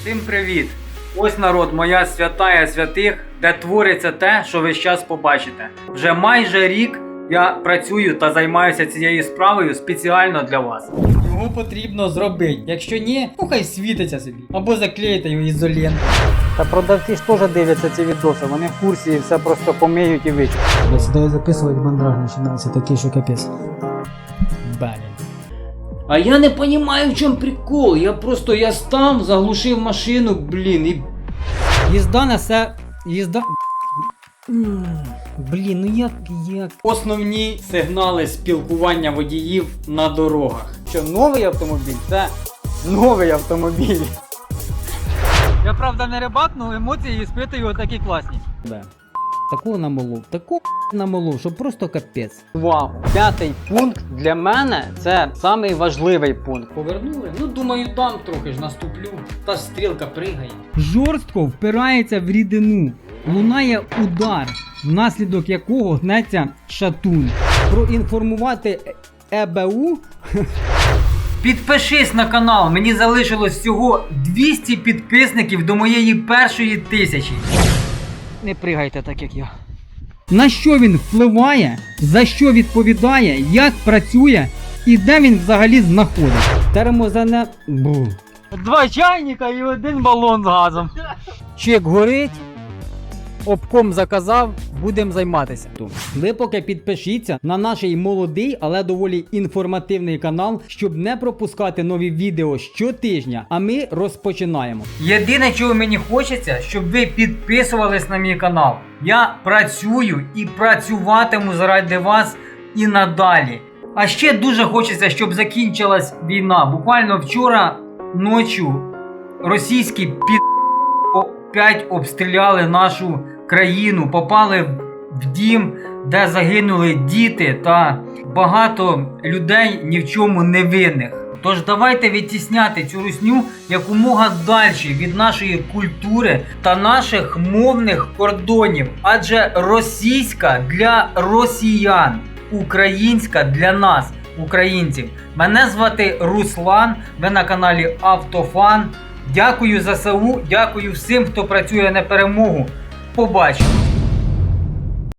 Всім привіт! Ось народ, моя святая святих, де твориться те, що ви зараз побачите. Вже майже рік я працюю та займаюся цією справою спеціально для вас. Його потрібно зробити. Якщо ні, ну хай світиться собі. Або заклеїте його ізолентою. Та продавці ж теж дивляться ці відоси, вони в курсі і все просто помиють і вичуть. Сюди записувати мандраж починається такий, що капець. Блін. А я не розумію, в чому прикол. Я просто я став, заглушив машину, блін, і. Їзда несе. Їзда. Блін, ну як як. Основні сигнали спілкування водіїв на дорогах. Що новий автомобіль це новий автомобіль. Я правда не рибак, але емоції іспитую такі класні. Да. Такого намолов, такого намолов, що просто капець. Вау! П'ятий пункт для мене це самий важливий пункт. Повернули? Ну думаю, там трохи ж наступлю. Та ж стрілка пригає. Жорстко впирається в рідину. Лунає удар, внаслідок якого гнеться шатун. Проінформувати ЕБУ Підпишись на канал, мені залишилось всього 200 підписників до моєї першої тисячі. Не пригайте так, як я. На що він впливає, за що відповідає, як працює і де він взагалі знаходиться. Термозане. Бу. Два чайника і один балон з газом. Чек горить. Обком заказав, будемо займатися. Ви поки підпишіться на наш молодий, але доволі інформативний канал, щоб не пропускати нові відео щотижня. А ми розпочинаємо. Єдине, чого мені хочеться, щоб ви підписувались на мій канал. Я працюю і працюватиму заради вас і надалі. А ще дуже хочеться, щоб закінчилась війна. Буквально вчора ночі російські під опять обстріляли нашу країну, попали в дім, де загинули діти та багато людей ні в чому не винних. Тож давайте відтісняти цю русню якомога далі від нашої культури та наших мовних кордонів. Адже російська для росіян, українська для нас, українців. Мене звати Руслан. Ви на каналі Автофан. Дякую за ЗСУ, дякую всім, хто працює на перемогу. Побачимо!